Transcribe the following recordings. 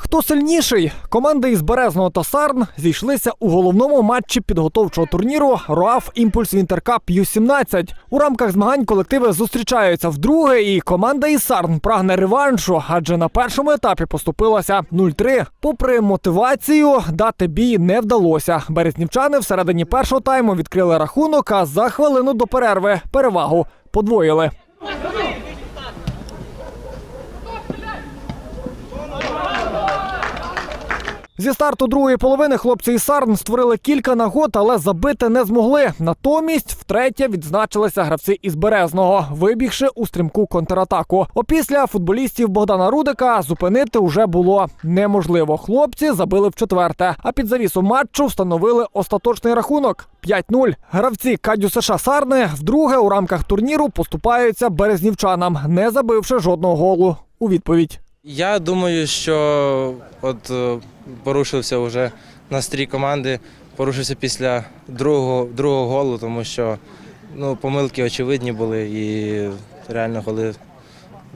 Хто сильніший? Команди із Березного та Сарн зійшлися у головному матчі підготовчого турніру РОАФ Імпульс Вінтеркап Ю-17. У рамках змагань колективи зустрічаються вдруге, і команда із Сарн прагне реваншу, адже на першому етапі поступилася 0-3. Попри мотивацію, дати бій не вдалося. Березнівчани всередині першого тайму відкрили рахунок, а за хвилину до перерви перевагу подвоїли. Зі старту другої половини хлопці із Сарн створили кілька нагод, але забити не змогли. Натомість втретє відзначилися гравці із Березного, вибігши у стрімку контратаку. Опісля футболістів Богдана Рудика зупинити уже було неможливо. Хлопці забили в четверте, а під завісу матчу встановили остаточний рахунок 5-0. Гравці Кадю США Сарни вдруге у рамках турніру поступаються березнівчанам, не забивши жодного голу у відповідь. Я думаю, що от е, порушився вже настрій команди, порушився після другого, другого голу, тому що ну, помилки очевидні були і реально голи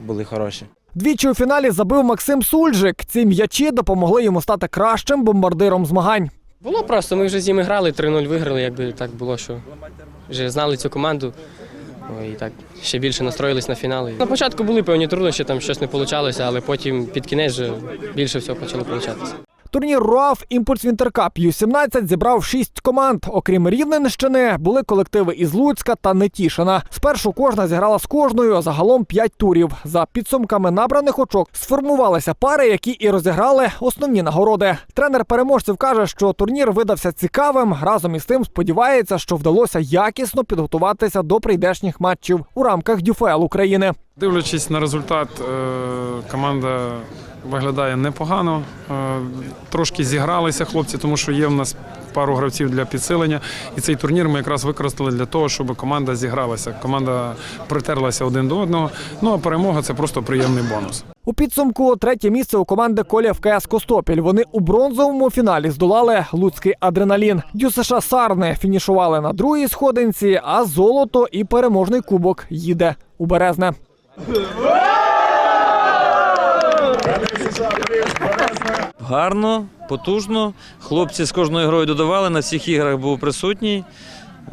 були хороші. Двічі у фіналі забив Максим Сульжик. Ці м'ячі допомогли йому стати кращим бомбардиром змагань. Було просто, ми вже з ними грали, 3-0 виграли, якби так було, що вже знали цю команду. Ой, І так ще більше настроїлись на фінали. На початку були певні труднощі, там щось не вийшло, але потім під кінець більше всього почало получатися. Турнір РУАФ Імпульс Вінтеркап Ю-17 зібрав шість команд. Окрім Рівненщини, були колективи із Луцька та Нетішина. Спершу кожна зіграла з кожною, загалом п'ять турів. За підсумками набраних очок сформувалися пари, які і розіграли основні нагороди. Тренер переможців каже, що турнір видався цікавим. Разом із тим сподівається, що вдалося якісно підготуватися до прийдешніх матчів у рамках ДЮФЛ України. Дивлячись на результат, е, команда виглядає непогано. Е, Трошки зігралися хлопці, тому що є в нас пару гравців для підсилення. І цей турнір ми якраз використали для того, щоб команда зігралася. Команда притерлася один до одного. Ну а перемога це просто приємний бонус. У підсумку третє місце у команди Коля в КС Костопіль. Вони у бронзовому фіналі здолали луцький адреналін. ДЮСШ Сарни фінішували на другій сходинці, а золото і переможний кубок їде у Березне. Гарно, потужно. Хлопці з кожною грою додавали, на всіх іграх був присутній.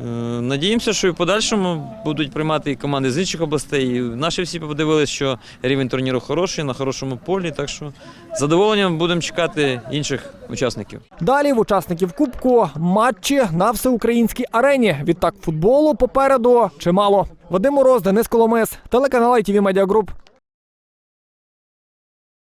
Е, Надіємося, що і в подальшому будуть приймати і команди з інших областей. Наші всі подивилися, що рівень турніру хороший, на хорошому полі. Так що з задоволенням будемо чекати інших учасників. Далі в учасників кубку матчі на всеукраїнській арені. Відтак футболу попереду чимало. Вадим Мороз, Денис Коломис, телеканал ITV Media Group.